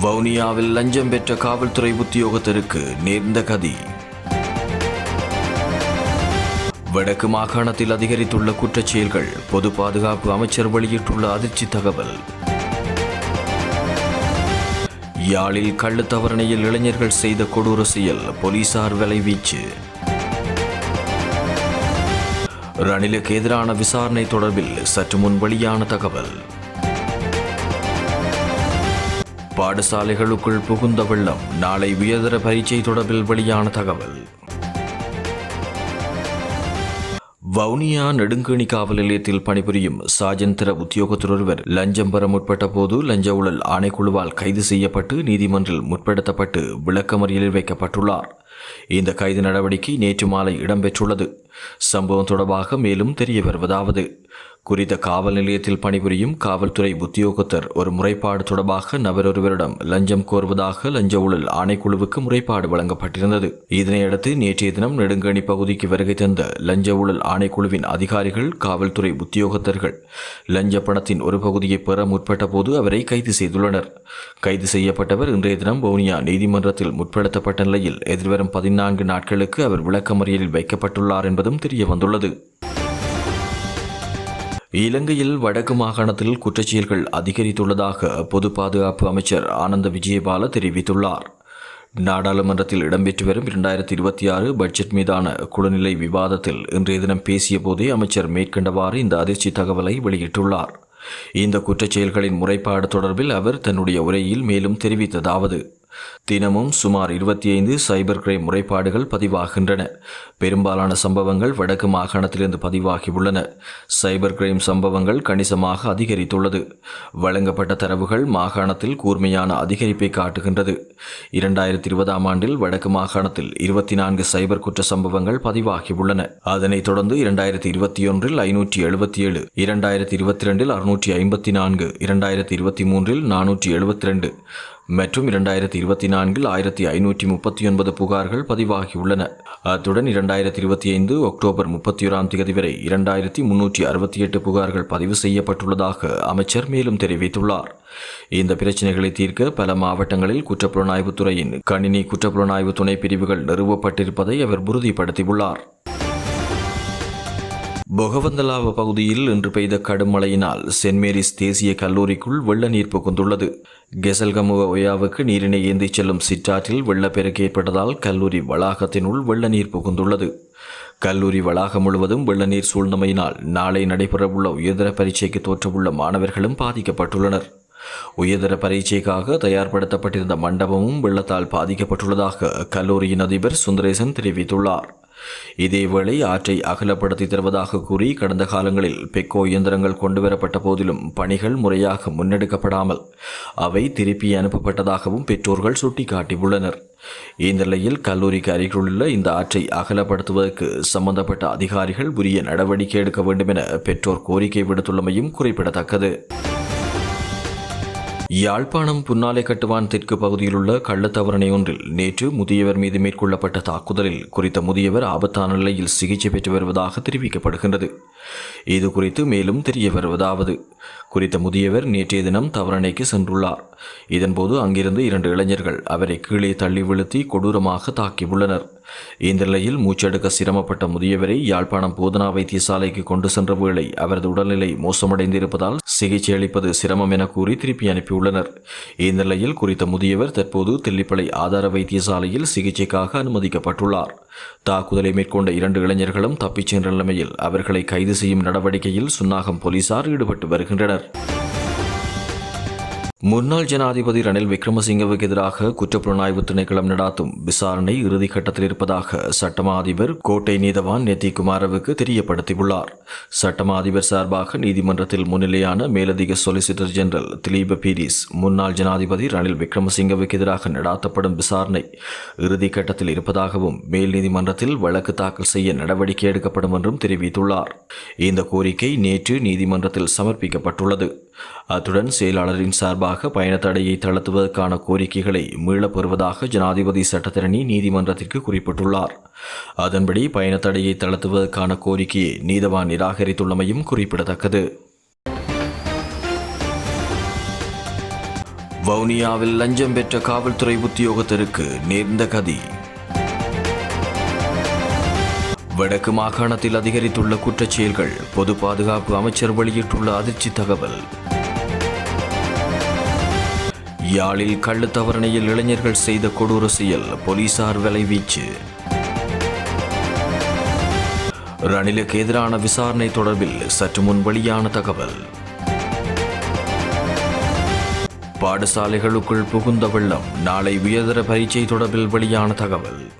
வவுனியாவில் லஞ்சம் பெற்ற காவல்துறை உத்தியோகத்தருக்கு நேர்ந்த கதி. வடக்கு மாகாணத்தில் அதிகரித்துள்ள குற்றச் செயல்கள் பொது பாதுகாப்பு அமைச்சர் வெளியிட்டுள்ள அதிர்ச்சி தகவல். யாழில் கள்ளத்தவரணையில் இளைஞர்கள் செய்த கொடூர செயல் போலீசார் விலைவீச்சு. ரணிலுக்கு எதிரான விசாரணை தொடர்பில் சற்று முன் வெளியான தகவல். பாடசாலைகளுக்குள் புகுந்த வெள்ளம் நாளை உயர்தர பரீட்சை தொடர்பில் வெளியான தகவல். வவுனியா நெடுங்கணி காவல் நிலையத்தில் பணிபுரியும் சாஜந்திர உத்தியோகத்தர் ஒருவர் லஞ்சம் பெற முற்பட்ட போது லஞ்ச ஊழல் ஆணைக்குழுவால் கைது செய்யப்பட்டு நீதிமன்றில் முற்படுத்தப்பட்டு விளக்கமறியலில் வைக்கப்பட்டுள்ளார். இந்த கைது நடவடிக்கை நேற்று மாலை இடம்பெற்றுள்ளது. சம்பவம் தொடர்பாக மேலும் தெரிய வருவதாவது குறித்த காவல் நிலையத்தில் பணிபுரியும் காவல்துறை உத்தியோகத்தர் ஒரு முறைப்பாடு தொடர்பாக நபரொருவரிடம் லஞ்சம் கோருவதாக லஞ்ச ஊழல் ஆணைக்குழுவுக்கு முறைப்பாடு வழங்கப்பட்டிருந்தது. இதனையடுத்து நேற்றைய தினம் நெடுங்கணி பகுதிக்கு வருகை தந்த லஞ்ச ஊழல் ஆணைக்குழுவின் அதிகாரிகள் காவல்துறை உத்தியோகத்தர்கள் லஞ்ச பணத்தின் ஒரு பகுதியை பெற முற்பட்ட போது அவரை கைது செய்துள்ளனர். கைது செய்யப்பட்டவர் இன்றைய தினம் வவுனியா நீதிமன்றத்தில் முற்படுத்தப்பட்ட நிலையில் எதிர்வரும் பதினான்கு நாட்களுக்கு அவர் விளக்கமறியலில் வைக்கப்பட்டுள்ளார் என்பதும் தெரியவந்துள்ளது. இலங்கையில் வடக்கு மாகாணத்தில் குற்றச்செயல்கள் அதிகரித்துள்ளதாக பொது பாதுகாப்பு அமைச்சர் ஆனந்த விஜயபால தெரிவித்துள்ளார். நாடாளுமன்றத்தில் இடம்பெற்று வரும் இரண்டாயிரத்தி இருபத்தி ஆறு பட்ஜெட் மீதான குழுநிலை விவாதத்தில் இன்றைய தினம் பேசிய போதே அமைச்சர் மேற்கண்டவாறு இந்த அதிர்ச்சி தகவலை வெளியிட்டுள்ளார். இந்த குற்றச்செயல்களின் முறைப்பாடு தொடர்பில் அவர் தன்னுடைய உரையில் மேலும் தெரிவித்ததாவது தினமும் சுமார் இருபத்தி ஐந்து சைபர் கிரைம் முறைப்பாடுகள் பதிவாகின்றன. பெரும்பாலான சம்பவங்கள் வடக்கு மாகாணத்திலிருந்து பதிவாகியுள்ளன. சைபர் கிரைம் சம்பவங்கள் கணிசமாக அதிகரித்துள்ளது. வழங்கப்பட்ட தரவுகள் மாகாணத்தில் கூர்மையான அதிகரிப்பை காட்டுகின்றது. இரண்டாயிரத்தி இருபதாம் ஆண்டில் வடக்கு மாகாணத்தில் இருபத்தி நான்கு சைபர் குற்ற சம்பவங்கள் பதிவாகியுள்ளன. அதனைத் தொடர்ந்து இரண்டாயிரத்தி இருபத்தி ஒன்றில் ஐநூற்றி எழுபத்தி ஏழு இரண்டாயிரத்தி இருபத்தி ரெண்டில் அறுநூற்றி ஐம்பத்தி நான்கு இரண்டாயிரத்தி இருபத்தி மூன்றில் நானூற்றி எழுபத்தி ரெண்டு மற்றும் இரண்டாயிரத்தி இருபத்தி நான்கில் ஆயிரத்தி ஐநூற்றி முப்பத்தி ஒன்பது புகார்கள் பதிவாகியுள்ளன. அத்துடன் இரண்டாயிரத்தி இருபத்தி ஐந்து அக்டோபர் முப்பத்தி ஓராம் தேதி வரை இரண்டாயிரத்தி முன்னூற்றி அறுபத்தி எட்டு புகார்கள் பதிவு செய்யப்பட்டுள்ளதாக அமைச்சர் மேலும் தெரிவித்துள்ளார். இந்த பிரச்சினைகளை தீர்க்க பல மாவட்டங்களில் குற்றப்புலனாய்வுத்துறையின் கணினி குற்றப்புலனாய்வு துணை பிரிவுகள் நிறுவப்பட்டிருப்பதை அவர் உறுதிப்படுத்தியுள்ளார். பொகவந்தலாவ பகுதியில் இன்று பெய்த கடும் மழையினால் சென்ட் மேரிஸ் தேசிய கல்லூரிக்குள் வெள்ள நீர் புகுந்துள்ளது. கெசல்கமுக ஒயாவுக்கு நீரினை ஏந்திச் செல்லும் சிற்றாற்றில் வெள்ளப்பெருக்கு ஏற்பட்டதால் கல்லூரி வளாகத்தினுள் வெள்ள நீர் புகுந்துள்ளது. கல்லூரி வளாகம் முழுவதும் வெள்ள நீர் சூழ்ந்தமையினால் நாளை நடைபெறவுள்ள உயர்தர பரீட்சைக்கு தோற்றவுள்ள மாணவர்களும் பாதிக்கப்பட்டுள்ளனர். உயர்தர பரீட்சைக்காக தயார்படுத்தப்பட்டிருந்த மண்டபமும் வெள்ளத்தால் பாதிக்கப்பட்டுள்ளதாக கல்லூரியின் அதிபர் சுந்தரேசன் தெரிவித்துள்ளார். இதேவேளை ஆற்றை அகலப்படுத்தி தருவதாக கூறி கடந்த காலங்களில் பெக்கோ இயந்திரங்கள் கொண்டுவரப்பட்ட போதிலும் பணிகள் முறையாக முன்னெடுக்கப்படாமல் அவை திருப்பி அனுப்பப்பட்டதாகவும் பெற்றோர்கள் சுட்டிக்காட்டியுள்ளனர். இந்நிலையில் கல்லூரிக்கு அருகிலுள்ள இந்த ஆற்றை அகலப்படுத்துவதற்கு சம்பந்தப்பட்ட அதிகாரிகள் உரிய நடவடிக்கை எடுக்க வேண்டும் என பெற்றோர் கோரிக்கை விடுத்துள்ளமையும் குறிப்பிடத்தக்கது. யாழ்ப்பாணம் புன்னாலை கட்டுவான் தெற்கு பகுதியில் உள்ள கள்ளத்தவரணை ஒன்றில் நேற்று முதியவர் மீது மேற்கொள்ளப்பட்ட தாக்குதலில் குறித்த முதியவர் ஆபத்தான நிலையில் சிகிச்சை பெற்று வருவதாக தெரிவிக்கப்படுகின்றது. இது குறித்து மேலும் தெரிய வருவதாவது. குறித்த முதியவர் நேற்றைய தினம் தவறணைக்கு சென்றுள்ளார். இதன்போது அங்கிருந்து இரண்டு இளைஞர்கள் அவரை கீழே தள்ளி விழுத்தி கொடூரமாக தாக்கியுள்ளனர். இந்த நிலையில் மூச்செடுக்க சிரமப்பட்ட முதியவரை யாழ்ப்பாணம் போதனா வைத்தியசாலைக்கு கொண்டு சென்ற வேளை அவரது உடல்நிலை மோசமடைந்திருப்பதால் சிகிச்சை அளிப்பது சிரமம் என கூறி திருப்பி அனுப்பியுள்ளனர். இந்த நிலையில் குறித்த முதியவர் தற்போது தெல்லிப்பளை ஆதார வைத்தியசாலையில் சிகிச்சைக்காக அனுமதிக்கப்பட்டுள்ளார். தாக்குதலை மேற்கொண்ட இரண்டு இளைஞர்களும் தப்பிச் சென்ற நிலைமையில் அவர்களை கைது செய்யும் நடவடிக்கையில் சுன்னாகம் போலீசார் ஈடுபட்டு வருகின்றனர். முன்னாள் ஜனாதிபதி ரணில் விக்ரமசிங்கவுக்கு எதிராக குற்றப்புலனாய்வு திணைக்களம் நடாத்தும் விசாரணை இறுதிக்கட்டத்தில் இருப்பதாக சட்டமா அதிபர் கோட்டை நீதவான் நெத்திகுமாரவுக்கு தெரியப்படுத்தியுள்ளார். சட்டமா அதிபர் சார்பாக நீதிமன்றத்தில் முன்னிலையான மேலதிக சொலிசிட்டர் ஜெனரல் திலீப பீரிஸ் முன்னாள் ஜனாதிபதி ரணில் விக்ரமசிங்கவுக்கு எதிராக நடாத்தப்படும் விசாரணை இறுதிக்கட்டத்தில் இருப்பதாகவும் மேல் நீதிமன்றத்தில் வழக்கு தாக்கல் செய்ய நடவடிக்கை எடுக்கப்படும் என்றும் தெரிவித்துள்ளார். இந்த கோரிக்கை நேற்று நீதிமன்றத்தில் சமர்ப்பிக்கப்பட்டுள்ளது. அத்துடன் செயலாளரின் சார்பாக பயண தடையை தளர்த்துவதற்கான கோரிக்கைகளை மீளப் பெறுவதாக ஜனாதிபதி சட்டத்தரணி நீதிமன்றத்திற்கு குறிப்பிட்டுள்ளார். அதன்படி பயண தடையை தளர்த்துவதற்கான கோரிக்கையை நீதவான் நிராகரித்துள்ளமையும் குறிப்பிடத்தக்கது. வவுனியாவில் லஞ்சம் பெற்ற காவல்துறை உத்தியோகத்தருக்கு நேர்ந்த கதி. வடக்கு மாகாணத்தில் அதிகரித்துள்ள குற்றச் செயல்கள் பொது பாதுகாப்பு அமைச்சர் வெளியிட்டுள்ள அதிர்ச்சி தகவல். யாழில் கள்ளத்தவரணையில் இளைஞர்கள் செய்த கொடூர செயல் போலீசார் விலைவீச்சு ரணிலுக்கு எதிரான விசாரணை தொடர்பில் சற்று முன் வெளியான தகவல். பாடசாலைகளுக்குள் புகுந்த வெள்ளம் நாளை உயர்தர பரீட்சை தொடர்பில் வெளியான தகவல்.